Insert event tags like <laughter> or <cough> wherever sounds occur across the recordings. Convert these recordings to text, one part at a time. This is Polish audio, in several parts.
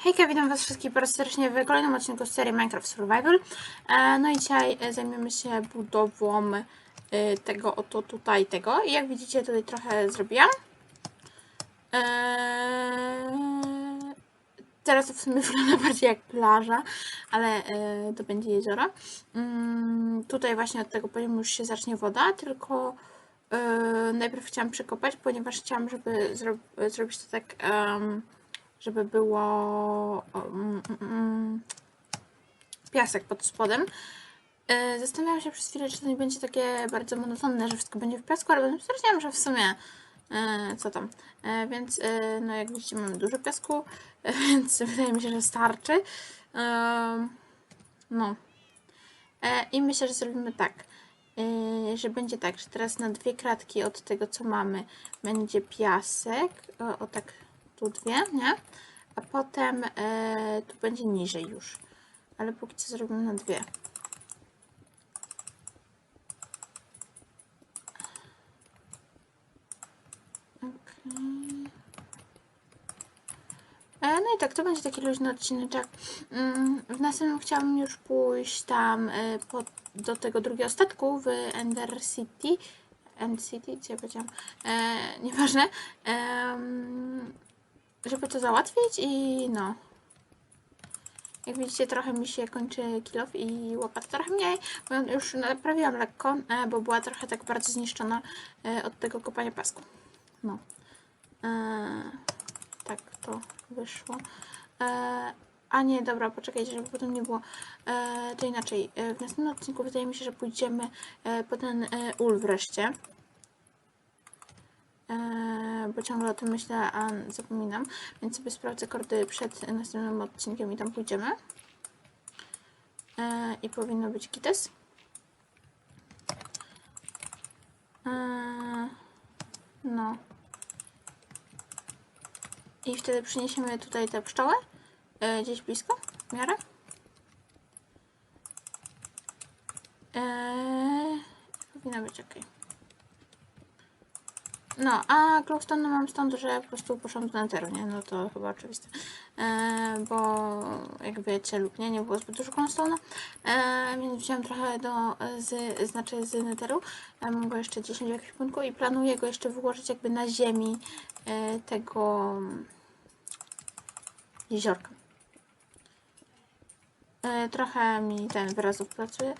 Hejka, witam was wszystkich bardzo serdecznie w kolejnym odcinku serii Minecraft Survival. E, No i dzisiaj e, zajmiemy się budową e, tego oto tutaj tego. I jak widzicie tutaj trochę zrobiłam. Teraz to w sumie <laughs> wygląda bardziej jak plaża, ale to będzie jezioro. Mm, Tutaj właśnie od tego poziomu już się zacznie woda, tylko najpierw chciałam przekopać, ponieważ chciałam, żeby zro zrobić to tak... żeby było um, um, piasek pod spodem. E, Zastanawiałam się przez chwilę, czy to nie będzie takie bardzo monotonne, że wszystko będzie w piasku, ale potem stwierdziłam, że w sumie e, co tam. E, Więc no jak widzicie mamy dużo piasku, <laughs> więc wydaje mi się, że starczy. No. I myślę, że zrobimy tak. Że będzie tak, że teraz na dwie kratki od tego, co mamy, będzie piasek. O, o tak, tu dwie, nie? A potem e, tu będzie niżej już. Ale póki co zrobimy na dwie. E, No i tak, to będzie taki luźny odcineczek. Mm, W następnym chciałabym już pójść tam e, do tego drugiego statku w Ender City. End City, co ja powiedziałam? E, nieważne. Em, żeby to załatwić i no. Jak widzicie, trochę mi się kończy kilof i łopat trochę mniej, bo już naprawiłam lekko, e, bo była trochę tak bardzo zniszczona e, od tego kopania pasku. No. E, tak to wyszło. E, a nie, dobra, poczekajcie, żeby potem nie było. E, to inaczej. E, w następnym odcinku wydaje mi się, że pójdziemy e, po ten ul wreszcie. E, bo ciągle o tym myślę, a zapominam. Więc sobie sprawdzę kordy przed następnym odcinkiem i tam pójdziemy. E, I powinno być kites. E, no. I wtedy przyniesiemy tutaj tę pszczołę. E, gdzieś blisko, w miarę. Powinna być ok. No, a glowstone mam stąd, że po prostu poszłam do Netheru, nie? No to chyba oczywiste. E, bo jak wiecie lub nie, nie było zbyt dużo glowstone'a, e, więc wziąłem trochę do, z, znaczy z Netheru. E, mam go jeszcze 10 w ekwipunku i planuję go jeszcze wyłożyć jakby na ziemi e, tego jeziorka. E, Trochę mi ten wyrazów pracuje,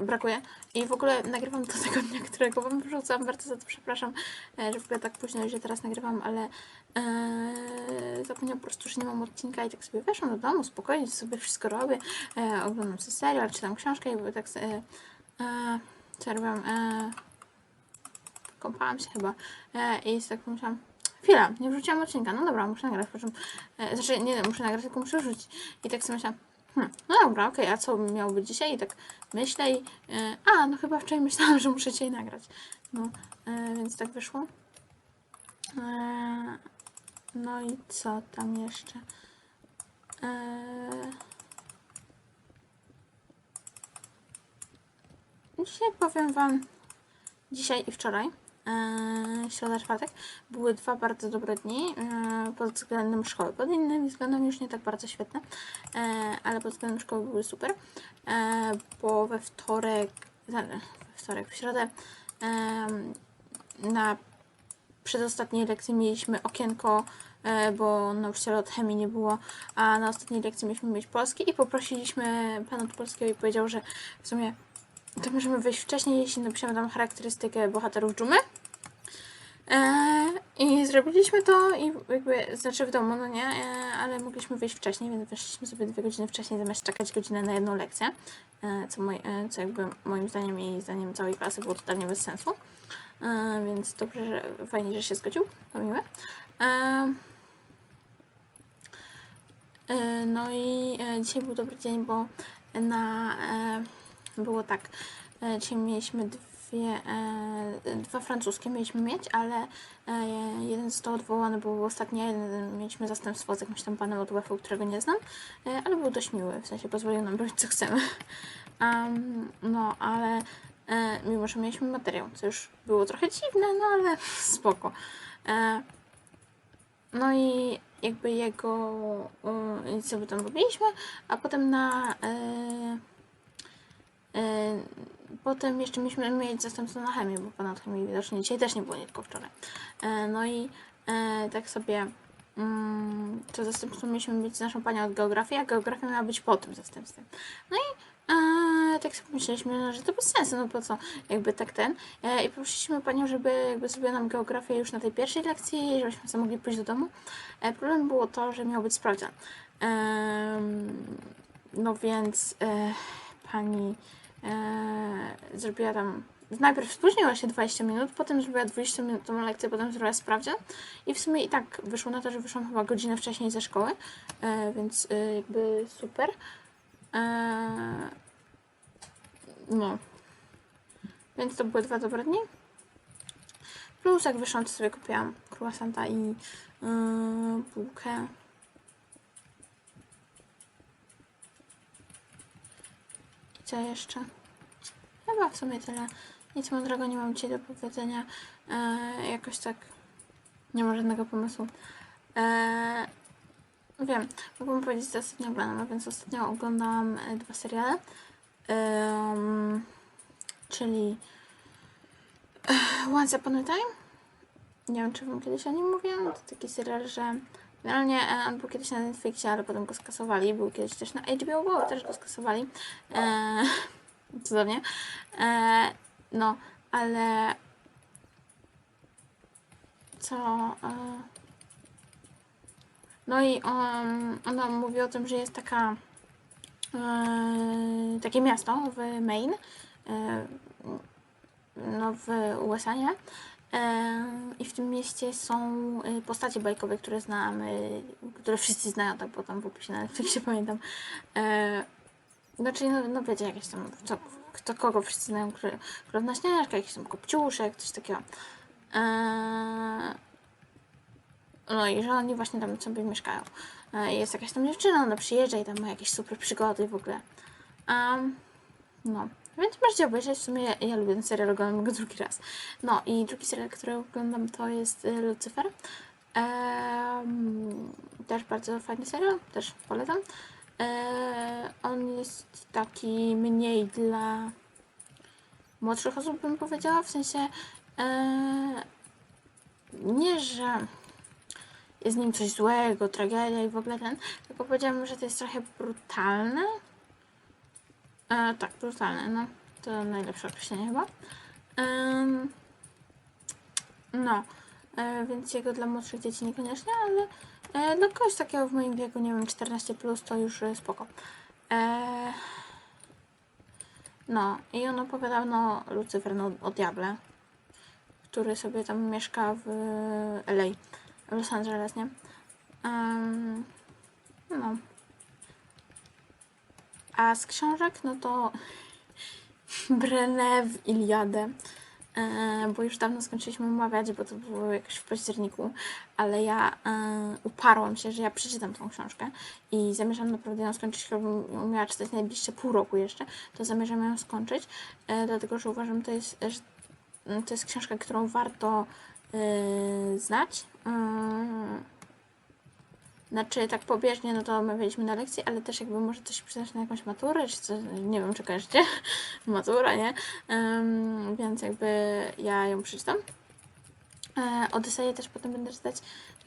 brakuje. I w ogóle nagrywam to <laughs> tego dnia, którego wam wrzucam, bardzo za to przepraszam, e, że w ogóle tak późno że teraz nagrywam, ale e, zapomniałam po prostu, że nie mam odcinka i tak sobie weszłam do domu, spokojnie sobie wszystko robię, e, oglądam sobie serial, czytam książkę i tak e, e, co robiłam, e, kąpałam się chyba e, i tak pomyślałam, chwila, nie wrzuciłam odcinka, no dobra, muszę nagrać, po czym, e, znaczy nie, muszę nagrać, tylko muszę wrzucić. I tak sobie myślałam, Hmm, no dobra, okej, a co miało być dzisiaj? I tak myślę i... E, a, no chyba wczoraj myślałam, <laughs> że muszę dzisiaj nagrać. No, e, więc tak wyszło. E, no i co tam jeszcze? E, dzisiaj powiem Wam, dzisiaj i wczoraj, e, środa, czwartek, były dwa bardzo dobre dni e, pod względem szkoły. Pod innymi względami już nie tak bardzo świetne, e, ale pod względem szkoły były super, e, bo we wtorek, we wtorek, w środę na przedostatniej lekcji mieliśmy okienko, bo nauczyciela od chemii nie było, a na ostatniej lekcji mieliśmy mieć polski i poprosiliśmy pana od polskiego i powiedział, że w sumie to możemy wyjść wcześniej, jeśli napiszemy tam charakterystykę bohaterów dżumy. Eee, I zrobiliśmy to i jakby, znaczy w domu, no nie, eee, ale mogliśmy wyjść wcześniej, więc weszliśmy sobie dwie godziny wcześniej, zamiast czekać godzinę na jedną lekcję, eee, co, moj, co jakby moim zdaniem i zdaniem całej klasy było totalnie bez sensu. Więc dobrze, że fajnie, że się zgodził, to miłe. No i e, dzisiaj był dobry dzień, bo na, e, było tak, e, dzisiaj mieliśmy dwie, e, dwa francuskie mieliśmy mieć, ale e, jeden został odwołany, był ostatni, jeden mieliśmy zastępstwo z jakimś tam panem od UEF-u, którego nie znam, ale był dość miły, w sensie pozwolił nam robić co chcemy. Em, no, ale mimo, że mieliśmy materiał, co już było trochę dziwne, no ale <laughs> spoko. No i jakby jego y, sobie tam robiliśmy, a potem na potem jeszcze mieliśmy mieć zastępstwo na chemię, bo ponad chemii widocznie dzisiaj też nie było, nie tylko wczoraj. E, no i e, tak sobie mm, to zastępstwo mieliśmy mieć z naszą panią od geografii, a geografia miała być po tym zastępstwem. No i e, tak sobie myśleliśmy, no, że to bez sensu, no po co jakby tak ten. E, I poprosiliśmy panią, żeby jakby sobie nam geografię już na tej pierwszej lekcji, żebyśmy sobie mogli pójść do domu. E, problem było to, że miał być sprawdzian. No więc e, pani e, zrobiła tam. Najpierw spóźniła się 20 minut, potem zrobiła 20 minutową lekcję, potem zrobiła sprawdzian. I w sumie i tak wyszło na to, że wyszłam chyba godzinę wcześniej ze szkoły, e, więc e, jakby super. E, no. Więc to były dwa dobre dni. Plus jak wyszłam, to sobie kupiłam croissanta i yy, bułkę. Co jeszcze? Chyba w sumie tyle. Nic mądrego nie mam dzisiaj do powiedzenia. E, jakoś tak nie mam żadnego pomysłu. E, wiem, mogłabym powiedzieć, co ostatnio oglądam, a więc ostatnio oglądałam e, dwa seriale. Em, czyli e, Once Upon a Time. Nie wiem, czy wam kiedyś o nim mówiłam. To taki serial, że generalnie e, on był kiedyś na Netflixie, ale potem go skasowali. Był kiedyś też na HBO Go, też go skasowali. E, <laughs> cudownie. E, no, ale co... E, no i on, ona mówi o tym, że jest taka e, takie miasto w Maine, e, no w USA, nie? E, I w tym mieście są e, postacie bajkowe, które znamy, które wszyscy znają, tak, bo tam w opisie na Netflixie <laughs> pamiętam. E, znaczy, no, no wiecie, jakieś tam, co, kto kogo wszyscy znają, król- królewna śniaczka, jakiś tam kopciuszek, coś takiego. E, no i że oni właśnie tam sobie mieszkają. Jest jakaś tam dziewczyna, ona przyjeżdża i tam ma jakieś super przygody w ogóle. No, więc możecie obejrzeć. W sumie ja, ja lubię ten serial, oglądam go drugi raz. No i drugi serial, który oglądam to jest y, Lucyfer. Em, też bardzo fajny serial, też polecam. E, on jest taki mniej dla młodszych osób, bym powiedziała. W sensie e, nie, że jest nim coś złego, tragedia i w ogóle ten, tylko powiedziałabym, że to jest trochę brutalne. E, tak, brutalne, no. To najlepsze określenie chyba. No, e, więc jego dla młodszych dzieci niekoniecznie, ale e, dla kogoś takiego w moim wieku, nie wiem, 14 plus, to już spoko. E, no, i on opowiadał, no, Lucyfer, no, o diable, który sobie tam mieszka w LA, w Los Angeles, nie? No. A z książek, no to <laughs> Brené w Iliadę, e, bo już dawno skończyliśmy omawiać, bo to było jakoś w październiku, ale ja e, uparłam się, że ja przeczytam tą książkę i zamierzam naprawdę ją skończyć, chyba bym miała czytać najbliższe pół roku jeszcze, to zamierzam ją skończyć, e, dlatego że uważam, to jest, że to jest książka, którą warto znać. Znaczy, tak pobieżnie, no to omawialiśmy na lekcji, ale też jakby może coś przydać na jakąś maturę, czy coś, nie wiem, czy kojarzycie, <laughs> matura, nie? Em, więc jakby ja ją przeczytam. E, Odyseję też potem będę czytać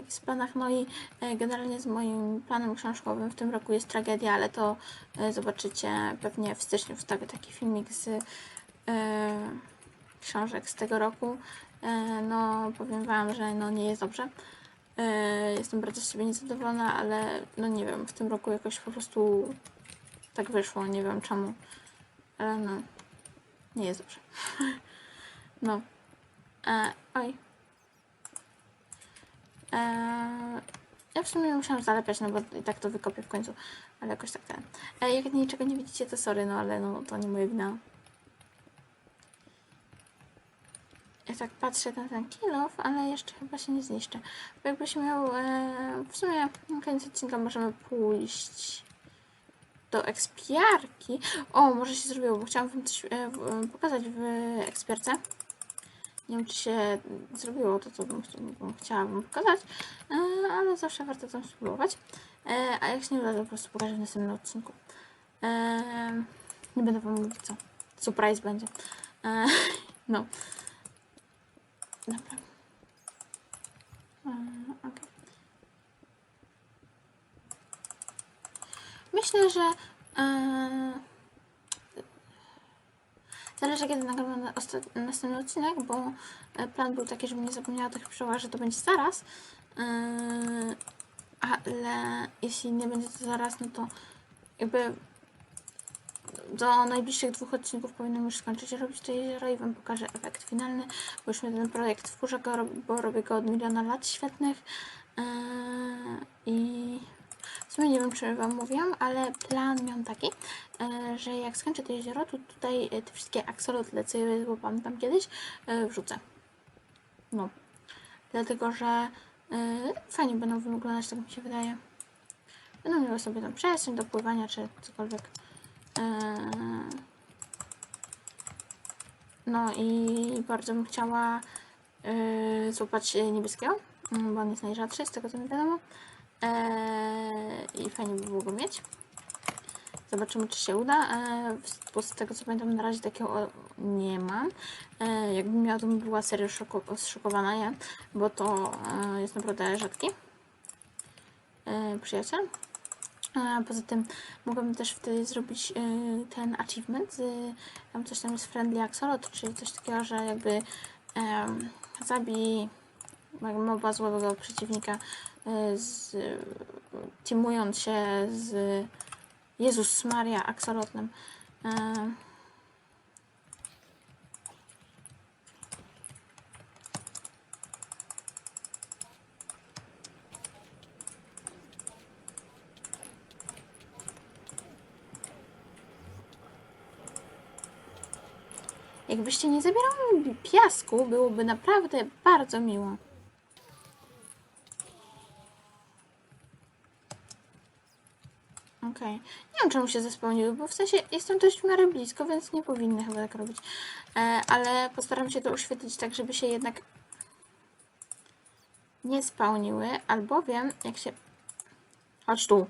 w planach, no i e, generalnie z moim planem książkowym w tym roku jest tragedia, ale to e, zobaczycie pewnie w styczniu wstawię taki filmik z e, książek z tego roku. E, no, powiem Wam, że no nie jest dobrze. E, Jestem bardzo z siebie niezadowolona, ale no nie wiem, w tym roku jakoś po prostu tak wyszło, nie wiem czemu. Ale no, nie jest dobrze. <laughs> No. E, oj. E, ja w sumie musiałam zalepiać, no bo i tak to wykopię w końcu, ale jakoś tak ten. E, jak niczego nie widzicie, to sorry, no ale no to nie moja wina. Tak patrzę na ten kilof, ale jeszcze chyba się nie zniszczy. Bo jakbyś miał, e, w sumie na koniec odcinka możemy pójść do ekspiarki. O, może się zrobiło, bo chciałam wam coś e, w, pokazać w ekspiarce. Nie wiem, czy się zrobiło to, co bym, bym pokazać, e, ale zawsze warto tam spróbować. E, a jak się nie uda, to po prostu pokażę w następnym odcinku. E, nie będę wam mówić co. Surprise będzie. E, <laughs> no. Dobra. E. Myślę, że e, zależy kiedy nagramy następny odcinek, bo e, plan był taki, żebym nie zapomniała tych przełaz, że to będzie zaraz. Ale jeśli nie będzie to zaraz, no to jakby do najbliższych dwóch odcinków powinnam już skończyć robić to jezioro i Wam pokażę efekt finalny, bo już ten projekt wkurza, go, bo robię go od miliona lat świetnych Eee, i w sumie nie wiem, czy Wam mówiłam, ale plan miałam taki, e, że jak skończę to jezioro, to tutaj e, te wszystkie aksolotle, co je złapałam tam kiedyś, e, wrzucę. No. Dlatego, że e, fajnie będą wyglądać, tak mi się wydaje. Będą miały sobie tam przestrzeń do pływania, czy cokolwiek. Eee, No i bardzo bym chciała yy, złapać e, niebieskiego, mm, bo on jest najrzadszy, z tego co mi wiadomo. Eee, I fajnie by było go mieć. Zobaczymy, czy się uda. Eee, bo z tego co pamiętam, na razie takiego o, nie mam. Eee, jakbym miała, to bym była serio szoko zszokowana, nie? Bo to e, jest naprawdę rzadki e, przyjaciel. Poza tym mogłabym też wtedy zrobić y, ten achievement, z, tam coś tam jest friendly axolot, czyli coś takiego, że jakby um, zabij moba złego przeciwnika y, z, teamując się z Jezus Maria axolotlem. Em, Jakbyście nie zabierali piasku, byłoby naprawdę bardzo miło. Okej. Nie wiem, czemu się zespełniły, bo w sensie jestem dość w miarę blisko, więc nie powinny chyba tak robić. E, ale postaram się to uświetlić tak, żeby się jednak nie spełniły, albowiem jak się... Chodź tu.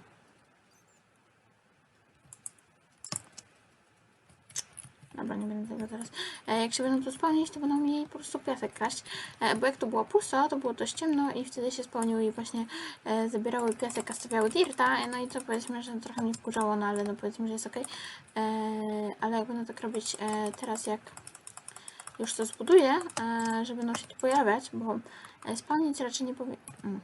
Dobra, nie będę tego teraz. E, jak się będą tu spełnić, to będą mi po prostu piasek kraść. E, bo jak to było pusto, to było dość ciemno i wtedy się spełniły i właśnie e, zabierały piasek, a stawiały dirta. No i to powiedzmy, że trochę mnie wkurzało, no ale no powiedzmy, że jest ok. Ale jak będę tak robić teraz, jak już to zbuduję, że będą się tu pojawiać, bo spełnić raczej nie powinny. Mm.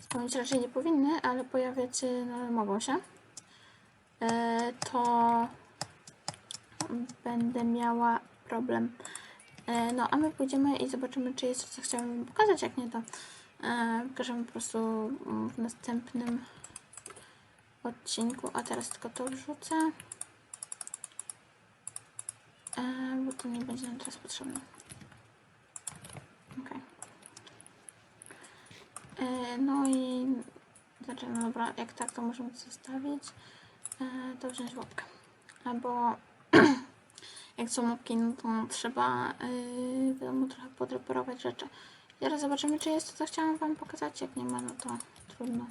Spełnić raczej nie powinny, ale pojawiać no, mogą się. To będę miała problem. E, No, a my pójdziemy i zobaczymy, czy jest to, co chciałam wam pokazać. Jak nie, to e, pokażemy po prostu mm, w następnym odcinku. A teraz tylko to wrzucę. E, bo to nie będzie nam teraz potrzebne. Ok. No i znaczy, no dobra, jak tak, to możemy zostawić. To wziąć łapkę. Albo jak są mapki, no to trzeba yy, wiadomo, trochę podreperować rzeczy. Teraz zobaczymy, czy jest to, co chciałam Wam pokazać. Jak nie ma, no to trudno.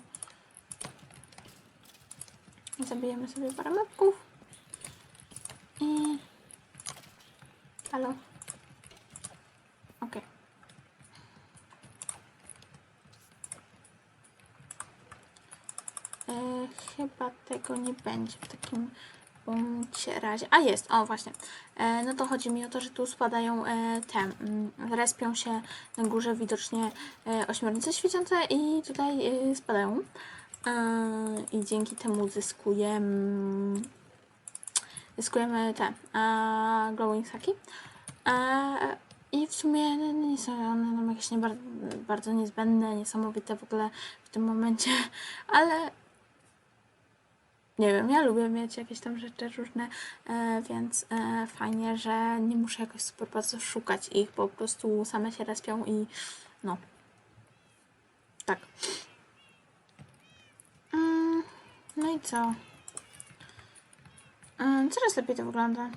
Zabijemy sobie parę mapków. I... Halo? Okej. E, chyba tego nie będzie w takim bądź razie. A jest, o właśnie. E, no to chodzi mi o to, że tu spadają e, te, mm, respią się na górze widocznie e, ośmiornice świecące i tutaj e, spadają. E, I dzięki temu zyskujemy zyskujemy te e, glowing haki. E, I w sumie no, nie są one nam jakieś nie bardzo niezbędne, niesamowite w ogóle w tym momencie, <laughs> ale nie wiem, ja lubię mieć jakieś tam rzeczy różne, e, więc e, fajnie, że nie muszę jakoś super bardzo szukać ich, po prostu same się respią i no. Tak. Mm, no i co? Mm, coraz lepiej to wygląda.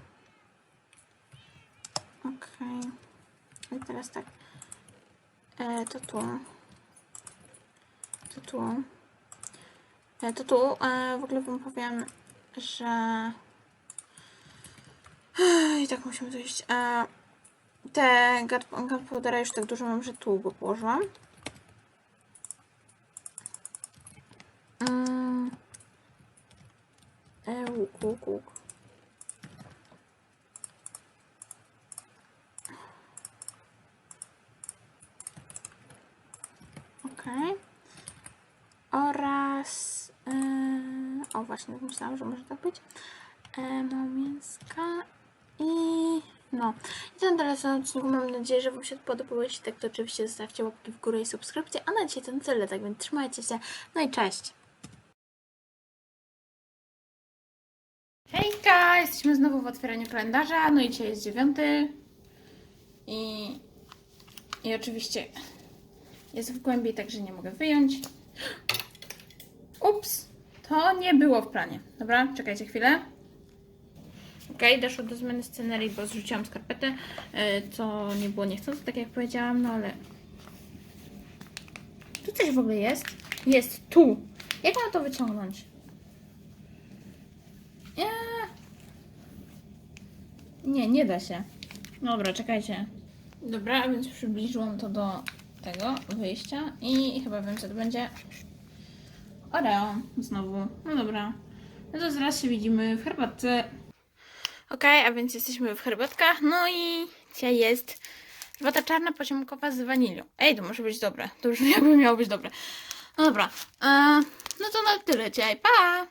Okej. teraz tak. E, to tu. To tu. E, to tu. E, w ogóle wam powiem, że... I tak musimy to iść. E, te gunpowdera już tak dużo mam, że tu go położyłam. Mm. Łuk, łuk, łuk. Okej. Oraz... Yy, o właśnie, tak myślałam, że może tak być. Mam mięska i... No. I ten tyle na odcinku. Mam nadzieję, że Wam się podobało. Jeśli tak, to oczywiście zostawcie łapki w górę i subskrypcję. A na dzisiaj to na tyle, tak więc trzymajcie się. No i cześć! Hejka! Jesteśmy znowu w otwieraniu kalendarza. No i dzisiaj jest dziewiąty. I... I oczywiście jest w głębi, także nie mogę wyjąć. Ups! To nie było w planie. Dobra, czekajcie chwilę. Ok, doszło do zmiany scenerii, bo zrzuciłam skarpetę, yy, co nie było niechcący, tak jak powiedziałam, no ale... Tu coś w ogóle jest? Jest tu! Jak mam to wyciągnąć? Nie, nie, nie da się. Dobra, czekajcie. Dobra, więc przybliżyłam to do tego wyjścia i chyba wiem, co to będzie. Oreo znowu. No dobra. No to zaraz się widzimy w herbatce. Okej, a więc jesteśmy w herbatkach. No i dzisiaj jest herbata czarna poziomkowa z wanilią. Ej, to może być dobre. To już <laughs> jakby miało być dobre. No dobra. E, no to na tyle dzisiaj. Pa!